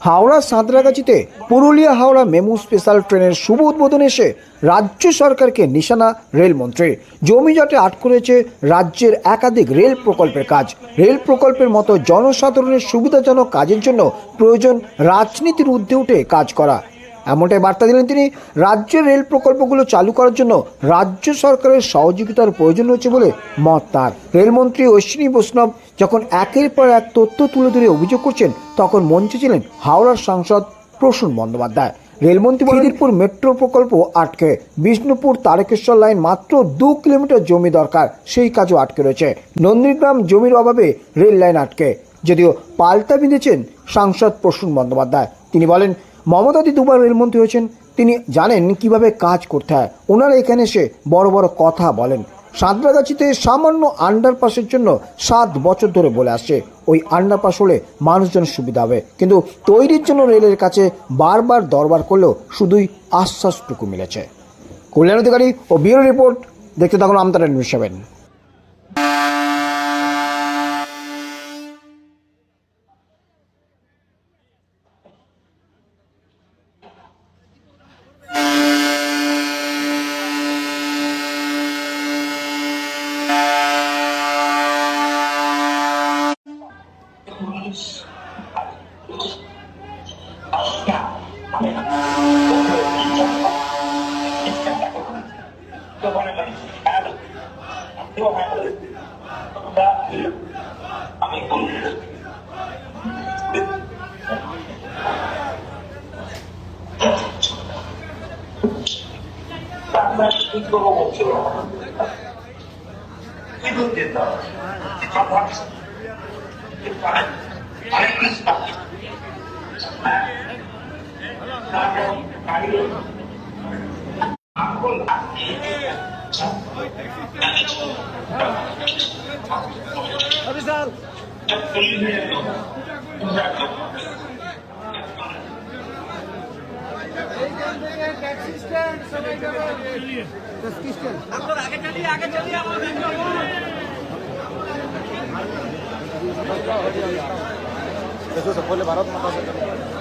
হাওড়া সাঁতরাগাছিতে Purulia Howrah MEMU special ট্রেনের শুভ উদ্বোধন এসে রাজ্য সরকারকে নিশানা রেলমন্ত্রীর জমি জটে আটকে রয়েছে রাজ্যের একাধিক রেল প্রকল্পের কাজ। রেল প্রকল্পের মতো জনসাধারণের সুবিধাজনক কাজের জন্য প্রয়োজন রাজনীতির ঊর্ধ্বে উঠে কাজ করা। এমনটাই বার্তা দিলেন তিনি। রাজ্যের রেল প্রকল্পগুলো চালু করার জন্য রাজ্য সরকারের সহযোগিতার প্রয়োজন রয়েছে বলে মত তার। রেলমন্ত্রী অশ্বিনী বৈষ্ণব যখন একের পর এক তথ্য তুলে ধরে অভিযোগ করছেন, তখন মঞ্চে ছিলেন হাওড়ার সাংসদ প্রসূন বন্দ্যোপাধ্যায়। রেলমন্ত্রী খিদিরপুর মেট্রো প্রকল্প আটকে, বিষ্ণুপুর তারকেশ্বর লাইন মাত্র দু কিলোমিটার জমি দরকার, সেই কাজও আটকে রয়েছে। নন্দীগ্রাম জমির অভাবে রেল লাইন আটকে, যদিও পাল্টা বিঁধেছেন সাংসদ প্রসূন বন্দ্যোপাধ্যায়। তিনি বলেন মমতাদি দুবার রেলমন্ত্রী হয়েছেন। তিনি জানেন কীভাবে কাজ করতে হয়। ওনারা এখানে এসে বড় বড় কথা বলেন। সাঁতরাগাছিতে সামান্য আন্ডারপাসের জন্য সাত বছর ধরে বলে আসছে। ওই আন্ডারপাস হলে মানুষজন সুবিধা হবে। কিন্তু তৈরির জন্য রেলের কাছে বারবার দরবার করলেও শুধুই আশ্বাসটুকু মিলেছে। কল্যাণ অধিকারী ও ব্যুরো রিপোর্ট, দেখতে থাকুন আমতারা নিউজ সেভেন। আমি বলি আপনার কি করব বলছিল কি বলতে দাও অনেক কিছু বাকি जसं सफल भारत माता